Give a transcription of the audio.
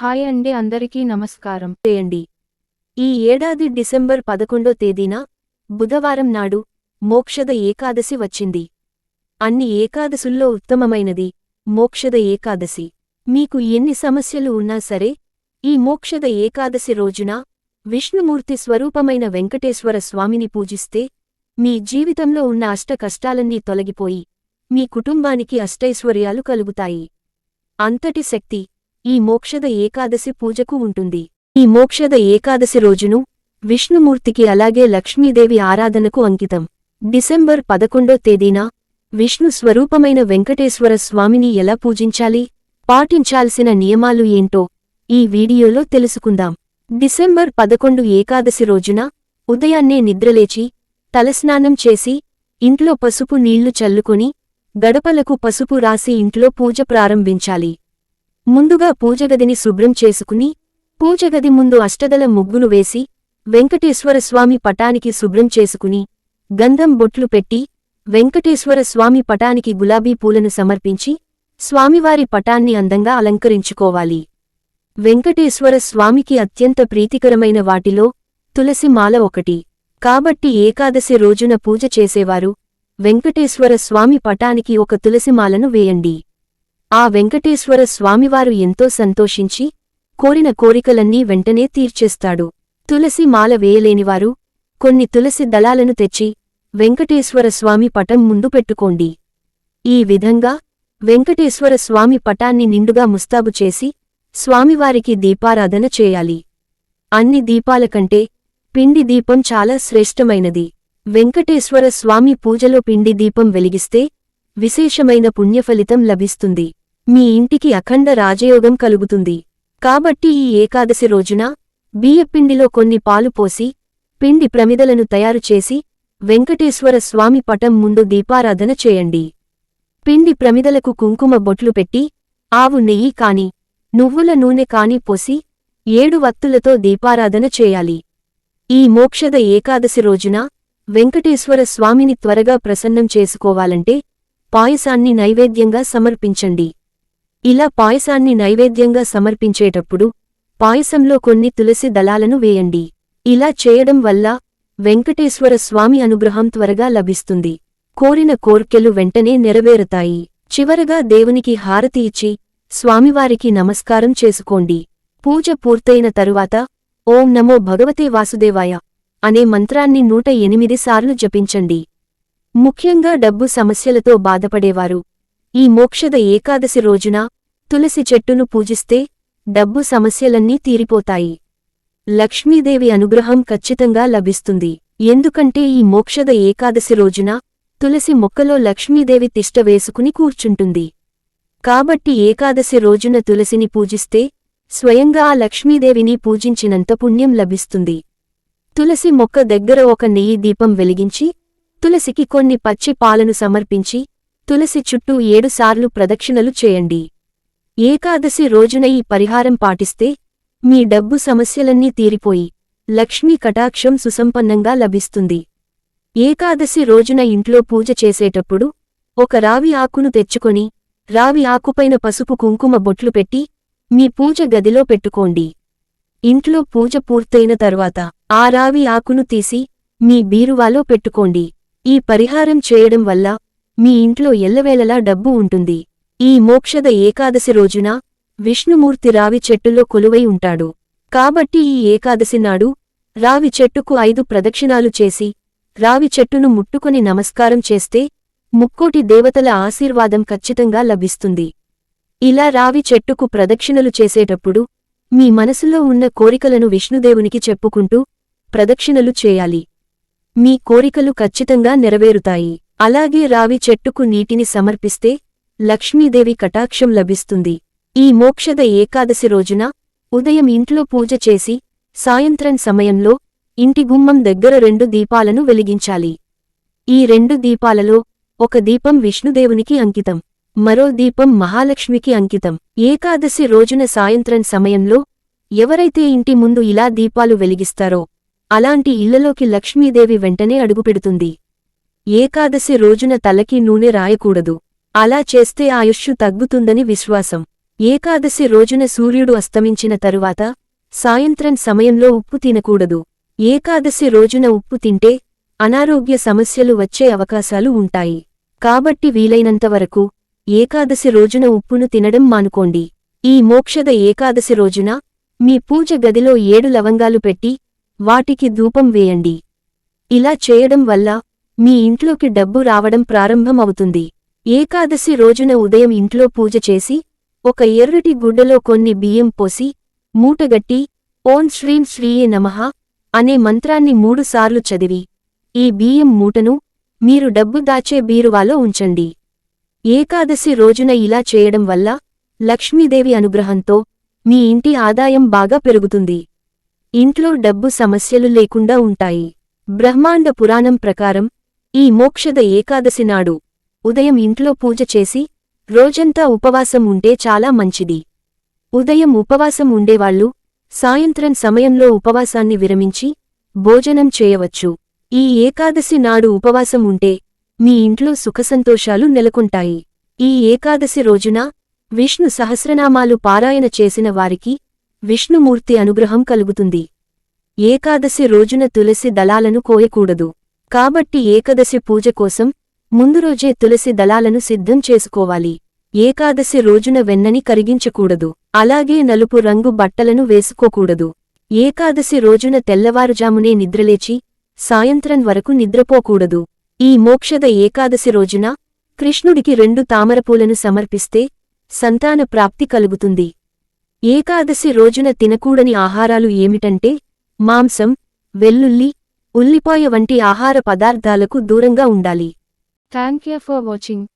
Hi అండి అందరికీ నమస్కారం. చేయండి. ఈ ఏడాది డిసెంబర్ పదకొండో తేదీన బుధవారం నాడు మోక్షద ఏకాదశి వచ్చింది. అన్ని ఏకాదశుల్లో ఉత్తమమైనది మోక్షద ఏకాదశి. మీకు ఎన్ని సమస్యలు ఉన్నా సరే ఈ మోక్షద ఏకాదశి రోజున విష్ణుమూర్తి స్వరూపమైన వెంకటేశ్వర స్వామిని పూజిస్తే మీ జీవితంలో ఉన్న అష్ట కష్టాలన్నీ తొలగిపోయి మీ కుటుంబానికి అష్టైశ్వర్యాలు కలుగుతాయి. అంతటి శక్తి ఈ మోక్షద ఏకాదశి పూజకు ఉంటుంది. ఈ మోక్షద ఏకాదశి రోజును విష్ణుమూర్తికి అలాగే లక్ష్మీదేవి ఆరాధనకు అంకితం. డిసెంబర్ పదకొండో తేదీన విష్ణు స్వరూపమైన వెంకటేశ్వర స్వామిని ఎలా పూజించాలి పాటించాల్సిన నియమాలు ఏంటో ఈ వీడియోలో తెలుసుకుందాం. డిసెంబర్ పదకొండు ఏకాదశి రోజున ఉదయాన్నే నిద్రలేచి తలస్నానం చేసి ఇంట్లో పసుపు నీళ్ళు చల్లుకొని గడపలకు పసుపు రాసి ఇంట్లో పూజ ప్రారంభించాలి. ముందుగా పూజగదిని శుభ్రం చేసుకుని పూజగది ముందు అష్టదల ముగ్గులు వేసి వెంకటేశ్వర స్వామి పటానికి శుభ్రం చేసుకుని గంధం బొట్లు పెట్టి వెంకటేశ్వర స్వామి పటానికి గులాబీ పూలను సమర్పించి స్వామివారి పటాన్ని అందంగా అలంకరించుకోవాలి. వెంకటేశ్వర స్వామికి అత్యంత ప్రీతికరమైన వాటిలో తులసి మాల ఒకటి. కాబట్టి ఏకాదశి రోజున పూజ చేసేవారు వెంకటేశ్వర స్వామి పటానికి ఒక తులసిమాలను వేయండి. ఆ వెంకటేశ్వర స్వామివారు ఎంతో సంతోషించి కోరిన కోరికలన్నీ వెంటనే తీర్చేస్తాడు. తులసి మాల వేయలేనివారు కొన్ని తులసి దళాలను తెచ్చి వెంకటేశ్వర స్వామి పటం ముందు పెట్టుకోండి. ఈ విధంగా వెంకటేశ్వర స్వామి పటాన్ని నిండుగా ముస్తాబు చేసి స్వామివారికి దీపారాధన చేయాలి. అన్ని దీపాల కంటే పిండి దీపం చాలా శ్రేష్టమైనది. వెంకటేశ్వర స్వామి పూజలో పిండి దీపం వెలిగిస్తే విశేషమైన పుణ్యఫలితం లభిస్తుంది. మీ ఇంటికి అఖండ రాజయోగం కలుగుతుంది. కాబట్టి ఈ ఏకాదశి రోజున బియ్యపిండిలో కొన్ని పాలు పోసి పిండి ప్రమిదలను తయారు చేసి వెంకటేశ్వర స్వామి పటం ముందు దీపారాధన చేయండి. పిండి ప్రమిదలకు కుంకుమ బొట్లు పెట్టి ఆవు నెయ్యి కాని నువ్వుల నూనె కాని పోసి ఏడు వత్తులతో దీపారాధన చేయాలి. ఈ మోక్షద ఏకాదశి రోజున వెంకటేశ్వర స్వామిని త్వరగా ప్రసన్నం చేసుకోవాలంటే పాయసాన్ని నైవేద్యంగా సమర్పించండి. ఇలా పాయసాన్ని నైవేద్యంగా సమర్పించేటప్పుడు పాయసంలో కొన్ని తులసి దళాలను వేయండి. ఇలా చేయడం వల్ల వెంకటేశ్వర స్వామి అనుగ్రహం త్వరగా లభిస్తుంది. కోరిన కోర్కెలు వెంటనే నెరవేరుతాయి. చివరగా దేవునికి హారతి ఇచ్చి స్వామివారికి నమస్కారం చేసుకోండి. పూజ పూర్తయిన తరువాత ఓం నమో భగవతే వాసుదేవాయ అనే మంత్రాన్ని నూట ఎనిమిది సార్లు జపించండి. ముఖ్యంగా డబ్బు సమస్యలతో బాధపడేవారు. ఈ మోక్షద ఏకాదశి రోజున తులసి చెట్టును పూజిస్తే డబ్బు సమస్యలన్నీ తీరిపోతాయి. లక్ష్మీదేవి అనుగ్రహం ఖచ్చితంగా లభిస్తుంది. ఎందుకంటే ఈ మోక్షద ఏకాదశి రోజున తులసి మొక్కలో లక్ష్మీదేవి తిష్ట వేసుకుని కూర్చుంటుంది. కాబట్టి ఏకాదశి రోజున తులసిని పూజిస్తే స్వయంగా ఆ లక్ష్మీదేవిని పూజించినంత పుణ్యం లభిస్తుంది. తులసి మొక్క దగ్గర ఒక నెయ్యి దీపం వెలిగించి తులసికి కొన్ని పచ్చి పాలను సమర్పించి తులసి చుట్టూ ఏడుసార్లు ప్రదక్షిణలు చేయండి. ఏకాదశి రోజున ఈ పరిహారం పాటిస్తే మీ డబ్బు సమస్యలన్నీ తీరిపోయి లక్ష్మీ కటాక్షం సుసంపన్నంగా లభిస్తుంది. ఏకాదశి రోజున ఇంట్లో పూజ చేసేటప్పుడు ఒక రావి ఆకును తెచ్చుకొని రావి ఆకుపైన పసుపు కుంకుమ బొట్లు పెట్టి మీ పూజ గదిలో పెట్టుకోండి. ఇంట్లో పూజ పూర్తయిన తరువాత ఆ రావి ఆకును తీసి మీ బీరువాలో పెట్టుకోండి. ఈ పరిహారం చేయడం వల్ల మీ ఇంట్లో ఎల్లవేళలా డబ్బు ఉంటుంది. ఈ మోక్షద ఏకాదశి రోజున విష్ణుమూర్తి రావి చెట్టులో కొలువై ఉంటాడు. కాబట్టి ఈ ఏకాదశి నాడు రావి చెట్టుకు ఐదు ప్రదక్షిణాలు చేసి రావి చెట్టును ముట్టుకొని నమస్కారం చేస్తే ముక్కోటి దేవతల ఆశీర్వాదం ఖచ్చితంగా లభిస్తుంది. ఇలా రావి చెట్టుకు ప్రదక్షిణలు చేసేటప్పుడు మీ మనసులో ఉన్న కోరికలను విష్ణుదేవునికి చెప్పుకుంటూ ప్రదక్షిణలు చేయాలి. మీ కోరికలు ఖచ్చితంగా నెరవేరుతాయి. అలాగే రావి చెట్టుకు నీటిని సమర్పిస్తే లక్ష్మీదేవి కటాక్షం లభిస్తుంది. ఈ మోక్షద ఏకాదశి రోజున ఉదయం ఇంట్లో పూజ చేసి సాయంత్రం సమయంలో ఇంటి గుమ్మం దగ్గర రెండు దీపాలను వెలిగించాలి. ఈ రెండు దీపాలలో ఒక దీపం విష్ణుదేవునికి అంకితం మరో దీపం మహాలక్ష్మికి అంకితం. ఏకాదశి రోజున సాయంత్రం సమయంలో ఎవరైతే ఇంటి ముందు ఇలా దీపాలు వెలిగిస్తారో అలాంటి ఇళ్ళలోకి లక్ష్మీదేవి వెంటనే అడుగుపెడుతుంది. ఏకాదశి రోజున తలకి నూనె రాయకూడదు. అలా చేస్తే ఆయుష్షు తగ్గుతుందని విశ్వాసం. ఏకాదశి రోజున సూర్యుడు అస్తమించిన తరువాత సాయంత్రం సమయంలో ఉప్పు తినకూడదు. ఏకాదశి రోజున ఉప్పు తింటే అనారోగ్య సమస్యలు వచ్చే అవకాశాలు ఉంటాయి. కాబట్టి వీలైనంతవరకు ఏకాదశి రోజున ఉప్పును తినడం మానుకోండి. ఈ మోక్షద ఏకాదశి రోజున మీ పూజ గదిలో ఏడు లవంగాలు పెట్టి వాటికి ధూపం వేయండి. ఇలా చేయడం వల్ల మీ ఇంట్లోకి డబ్బు రావడం ప్రారంభం అవుతుంది ఏకాదశి రోజున ఉదయం ఇంట్లో పూజ చేసి ఒక ఎర్రటి గుడ్డలో కొన్ని బియ్యం పోసి మూటగట్టి ఓం శ్రీం శ్రీయే నమః అనే మంత్రాన్ని మూడుసార్లు చదివి ఈ బియ్యం మూటను మీరు డబ్బు దాచే బీరువాలో ఉంచండి. ఏకాదశి రోజున ఇలా చేయడం వల్ల లక్ష్మీదేవి అనుగ్రహంతో మీ ఇంటి ఆదాయం బాగా పెరుగుతుంది. ఇంట్లో డబ్బు సమస్యలు లేకుండా ఉంటాయి. బ్రహ్మాండ పురాణం ప్రకారం ఈ మోక్షద ఏకాదశి నాడు ఉదయం ఇంట్లో పూజ చేసి రోజంతా ఉపవాసం ఉంటే చాలా మంచిది. ఉదయం ఉపవాసం ఉండేవాళ్ళు సాయంత్రం సమయంలో ఉపవాసాన్ని విరమించి భోజనం చేయవచ్చు. ఈ ఏకాదశి నాడు ఉపవాసం ఉంటే మీ ఇంట్లో సుఖసంతోషాలు నెలకొంటాయి. ఈ ఏకాదశి రోజున విష్ణు సహస్రనామాలు పారాయణ చేసిన వారికి విష్ణుమూర్తి అనుగ్రహం కలుగుతుంది. ఏకాదశి రోజున తులసి దళాలను కోయకూడదు. కాబట్టి ఏకాదశి పూజ కోసం ముందు రోజే తులసి దళాలను సిద్ధం చేసుకోవాలి. ఏకాదశి రోజున వెన్నని కరిగించకూడదు. అలాగే నలుపు రంగు బట్టలను వేసుకోకూడదు. ఏకాదశి రోజున తెల్లవారుజామునే నిద్రలేచి సాయంత్రం వరకు నిద్రపోకూడదు. ఈ మోక్షద ఏకాదశి రోజున కృష్ణుడికి రెండు తామరపూలను సమర్పిస్తే సంతాన ప్రాప్తి కలుగుతుంది. ఏకాదశి రోజున తినకూడని ఆహారాలు ఏమిటంటే మాంసం వెల్లుల్లి ఉల్లిపాయ వంటి ఆహార పదార్థాలకు దూరంగా ఉండాలి. Thank you for watching